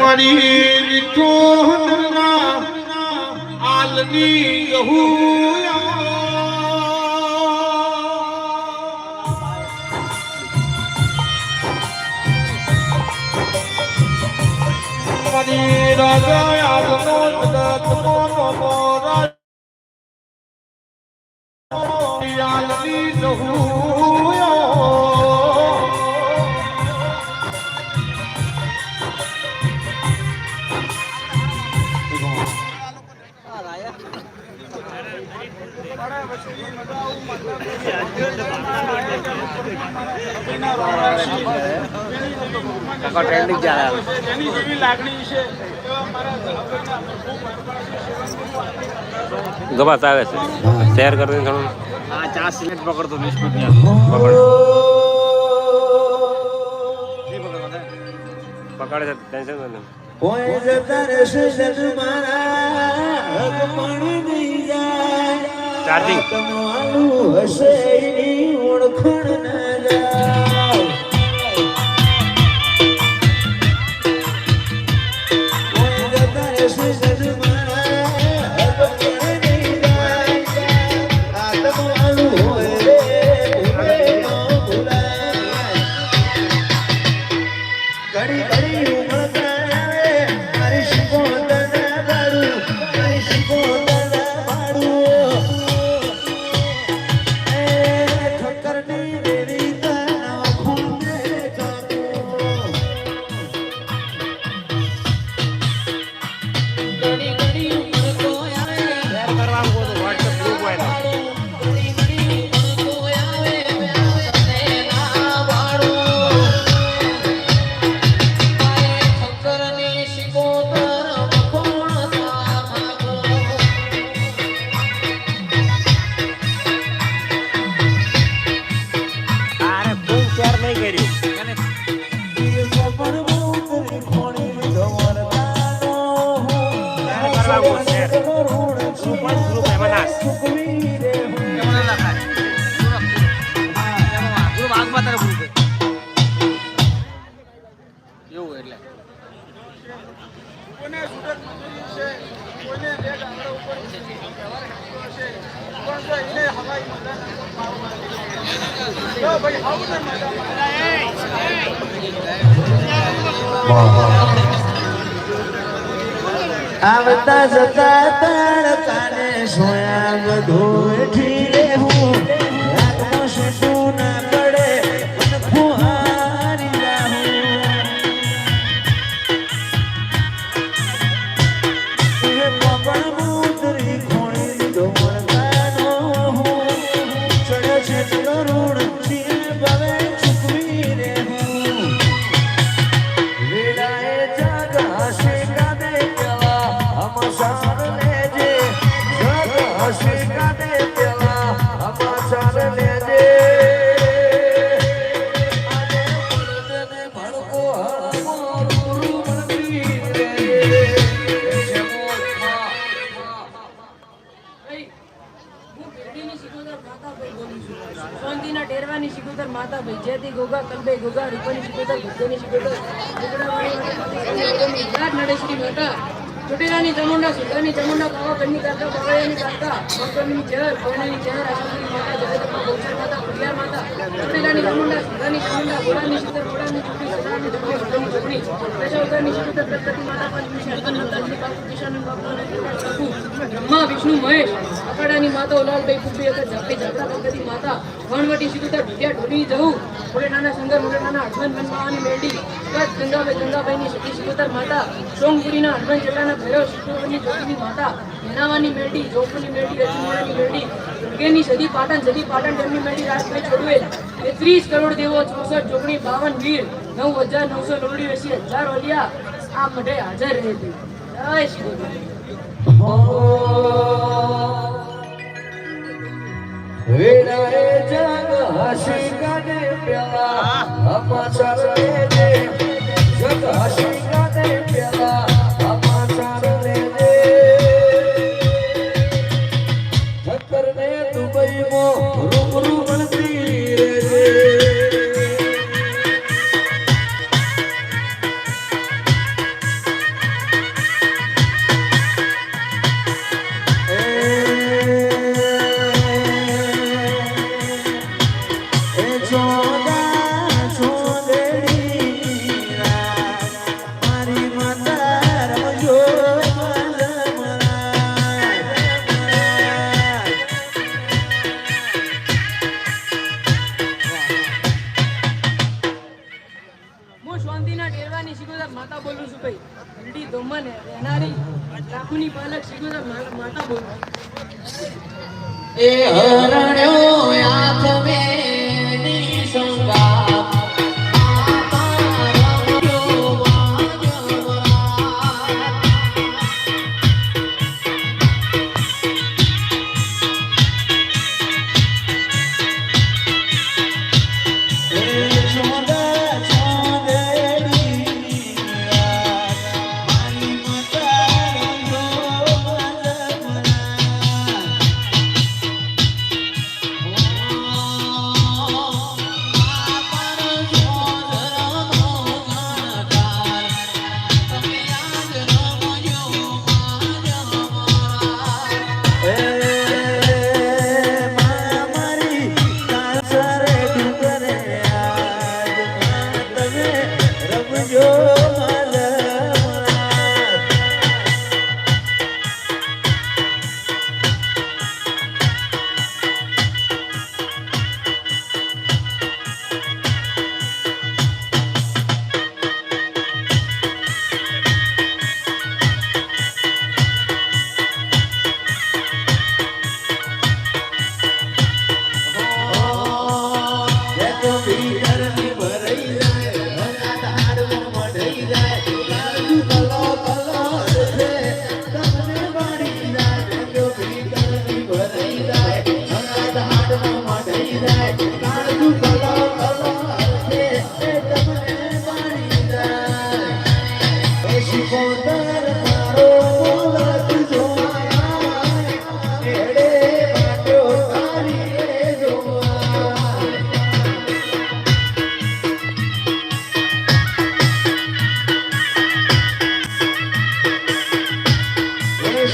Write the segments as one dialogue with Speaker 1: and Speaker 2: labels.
Speaker 1: મારી
Speaker 2: વિઠોના આલની રહુયા રાજા યાદ નો જગત
Speaker 3: નો મોરા કાકા ટ્રેન્ડિંગ ચાલે
Speaker 2: એની જેવી છે
Speaker 4: ગમાત આવે છે ઘણું.
Speaker 3: હા ચાર સિમેન્ટ પકડતો વીસ ફૂટની
Speaker 4: પકડ છે ટેન્શન મને
Speaker 2: કોઈ જતા રહેશે જગ મારા પણ
Speaker 4: ચાર્જિંગ
Speaker 2: તમારું ના જાય આવતા જતા તારે સોયા બધું
Speaker 5: ગોગા રૂપાની શિકોતર ભૂતની શિકોતર ગુગડાવાળી માતા માતા ચોટીલાની ચામુંડા સુધાની ચામુંડા પાવાગઢની કાકા બાવળિયાની કાકા મકરની ચહેર કોઈનાની ચહેર આશાપુરી માતા ગૌચર માતા ખુડિયાર માતા ચોટીલાની ચામુંડા સુધાની ચામુંડા ગોળાની શિકોતર ગોળાની ચૂંટણી સુધાની ચૂંટણી ચૂંટણી દશાવતારની શિકોતર પ્રગતિ માતા પંચમી શરતની બાપુ કિશન બાપુ અને બ્રહ્મા વિષ્ણુ મહેશ, અખાડાની માતા લાલભાઈ કુબી અગર જાપે ઝાપડા ભગતી માતા, વણવટી શિકુતર ઢુલિયા ઢોલી જવું મોડે નાના શંકર મોડે નાના હનુમાન મનમાવાની મેરડી કચ્છ ગંગાભાઈ ગંગાભાઈની સતી શિકુતર માતા સોમપુરીના હનુમાન જટાના ભૈરવ જ્યોતિની માતા હેનાવાની મેરડી જોગની મેરડી રચીમોડાની મેરડી ઉગેની સદી પાટણ સદી પાટણ ડેમની મેરડી રાજભાઈ છોડવેલ તેત્રીસ કરોડ દેવો, ચોસઠ ચોકડી બાવન વીર, નવ હજાર નવસો નવડી એસી હજાર ઓલિયા આ મઢે હાજર રહે જય
Speaker 2: શ્રી જગ હસી કાને અમાચાર લેજે જગ હસી
Speaker 5: હું શાંતિના ટેરવાની શિકોતર માતા બોલું છું ભાઈ. વીડી ધોમન રહેનારી રાખુની પાલક શિકોતર મા- માતા બોલું
Speaker 2: એ હરણ્યો આંખ મેની શિકોતર મારો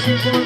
Speaker 1: Thank you.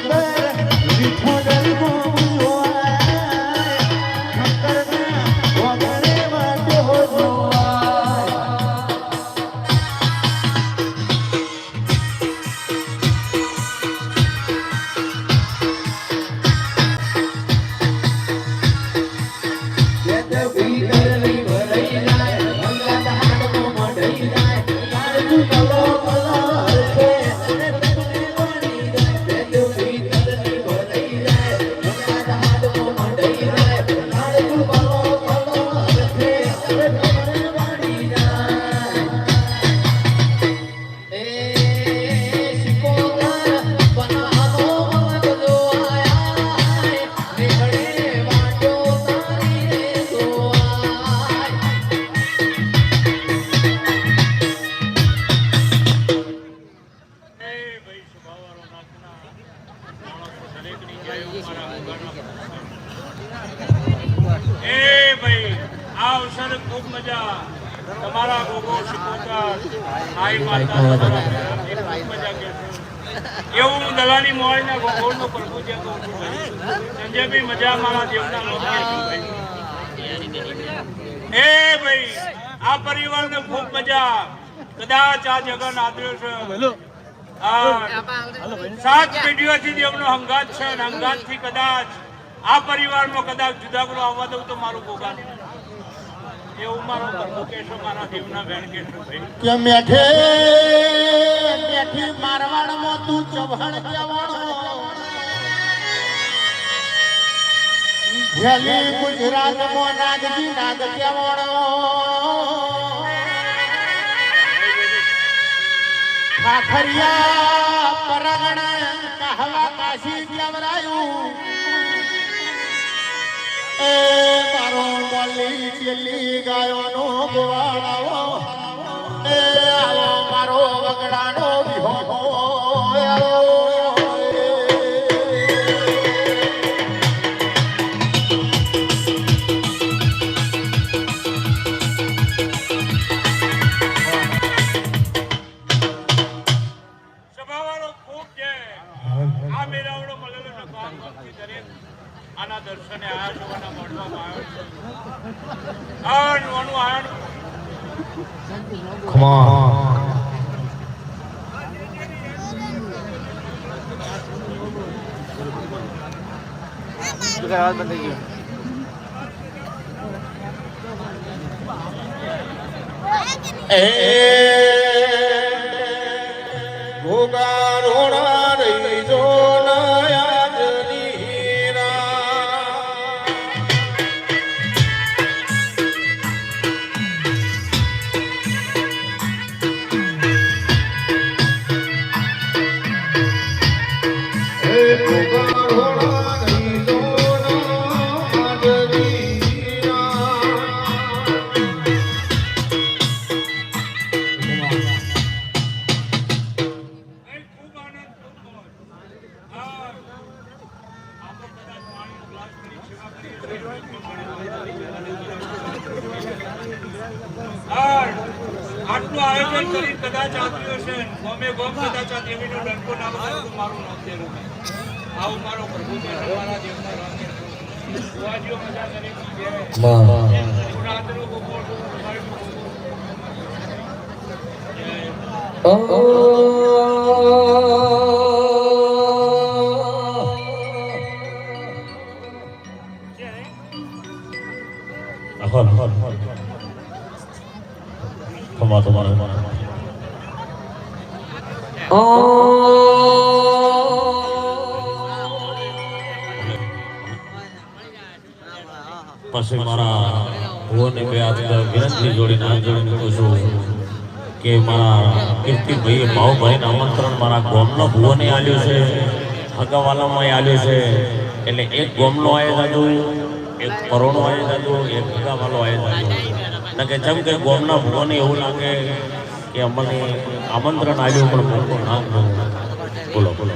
Speaker 1: આ પરિવારને ખૂબ મજા કદાચ આ જગન આદર્યો છે. સાત પેઢીઓથી દેવનો હંગાત છે અને હંગાતથી કદાચ આ પરિવારમાં કદાચ જુદાગરો આવવા દઉં તો મારું ભોગા એવું મારો કેશો મારા દેવના બેન કેશો ભાઈ.
Speaker 3: કે મેઠે મેઠી મારવાડમાં તું ચવહણ કેવાણો ગુજરાત મો નાગજી નાગ કેવડો? ખાખરિયા પરગણ કહવા કાશી કેવરાયું એ મારો બોલી ચેલી ગાયો નો એ
Speaker 6: શું કઈ અવાજ બંધ થઈ ગયો
Speaker 1: આટલું આયોજન કરી કદાચ આપ્યું હશે. ગમે ગમ કદાચ આ દેવીનો ડંકો ના વગાડે તો મારું નામ તેરું આવો મારો પ્રભુ છે તમારા દેવના મજા કરે છે ગુણાત્રો ગોગોળ, તમારે
Speaker 3: પછી મારા ભુવને બે વિનંતી જોડીને હાથ જોડીને કહું છું કે મારા કીર્તિભાઈએ ભાવભાઈને આમંત્રણ મારા ગોમનો ભુવને આલ્યું છે હગાવાલામાં આલ્યું છે એટલે એક ગોમનો દાદુ એક આવે દાદુ એક હગાવાલો આવે ને કે જેમ કે ગોમના ભુવને એવું લાગે કે અમને આમંત્રણ આવ્યું પણ ના બોલો. બોલો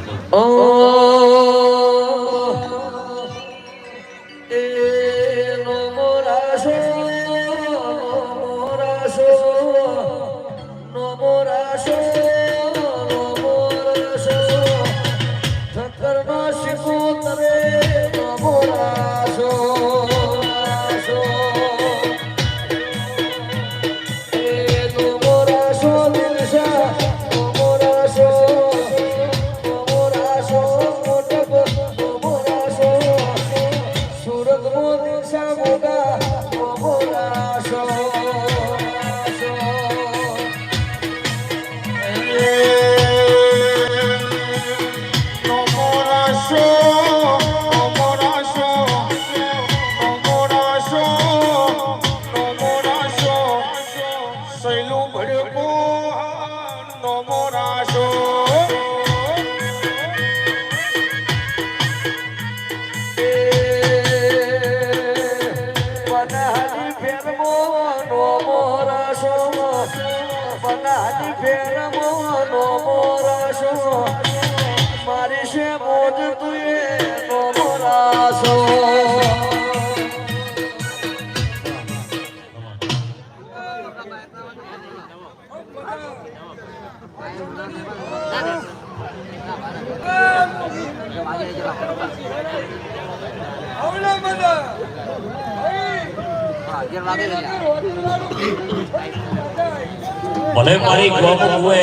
Speaker 7: ભલે મારી ગોમ કુએ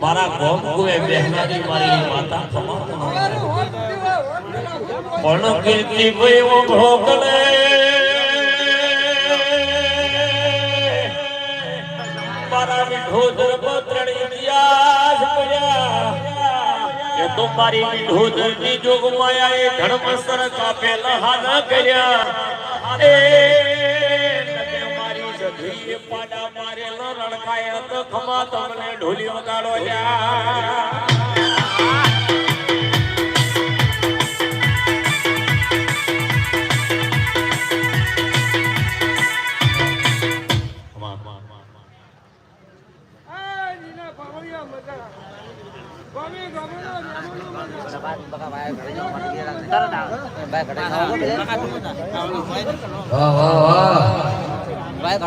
Speaker 7: મારા ગોમ કુએ બહેનાજી મારી માતા પણ કેટલી ભાઈ ભોગલે મારા વિઠો દરપત્ર તો મારી વિઠોદરની એ ધર્મસર કાપેલા હાલ કર્યા. એ મારી જગીએ પાડા મારેલો રણકાય તો ખમા તમને ઢોલી વગાડો જા.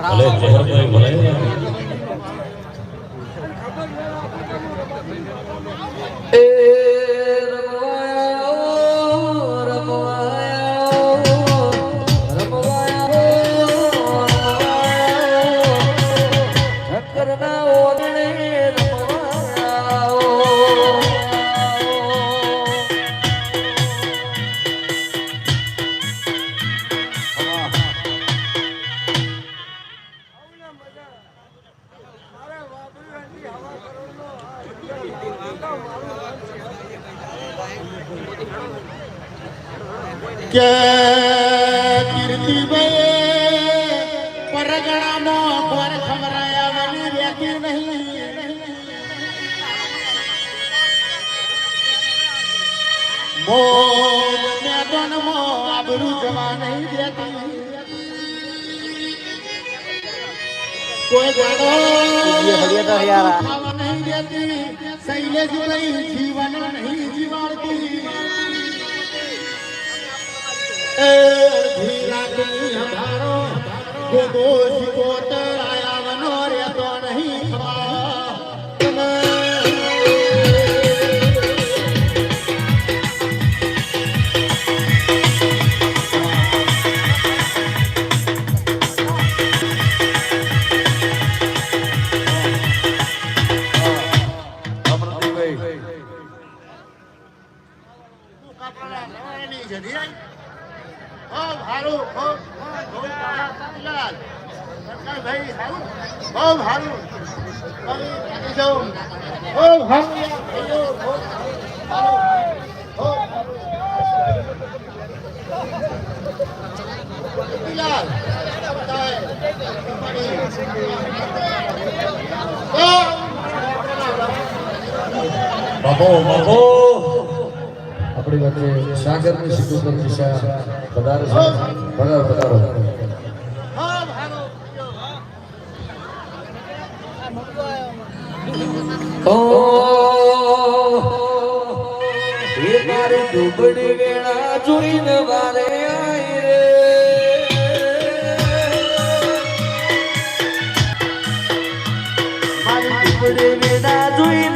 Speaker 7: ભલે જહરભાઈ ભાઈ
Speaker 3: એ
Speaker 6: કોઈ ખાવા નહીં દેતી શૈલેષભાઈ જીવન નહીં જીવાડતી. એ અડધી રાતની હજારો ગોગો શિકોતર ખૂબ સારું ખૂબ ખૂબ સારું ભાઈ સારું ખૂબ સારું ખૂબ સારું ખૂબ સારું બિલાલ
Speaker 7: બાબો બાબો
Speaker 3: આપણી વચ્ચે સાગરની સીધું પર દિશા પધારે છે પધારો પધારો
Speaker 6: ખૂબ સારું
Speaker 3: ઓ એ મારી ડૂબડી વેળા જોઈને વારે આઈ રે મારી ડૂબડી વેળા જોઈને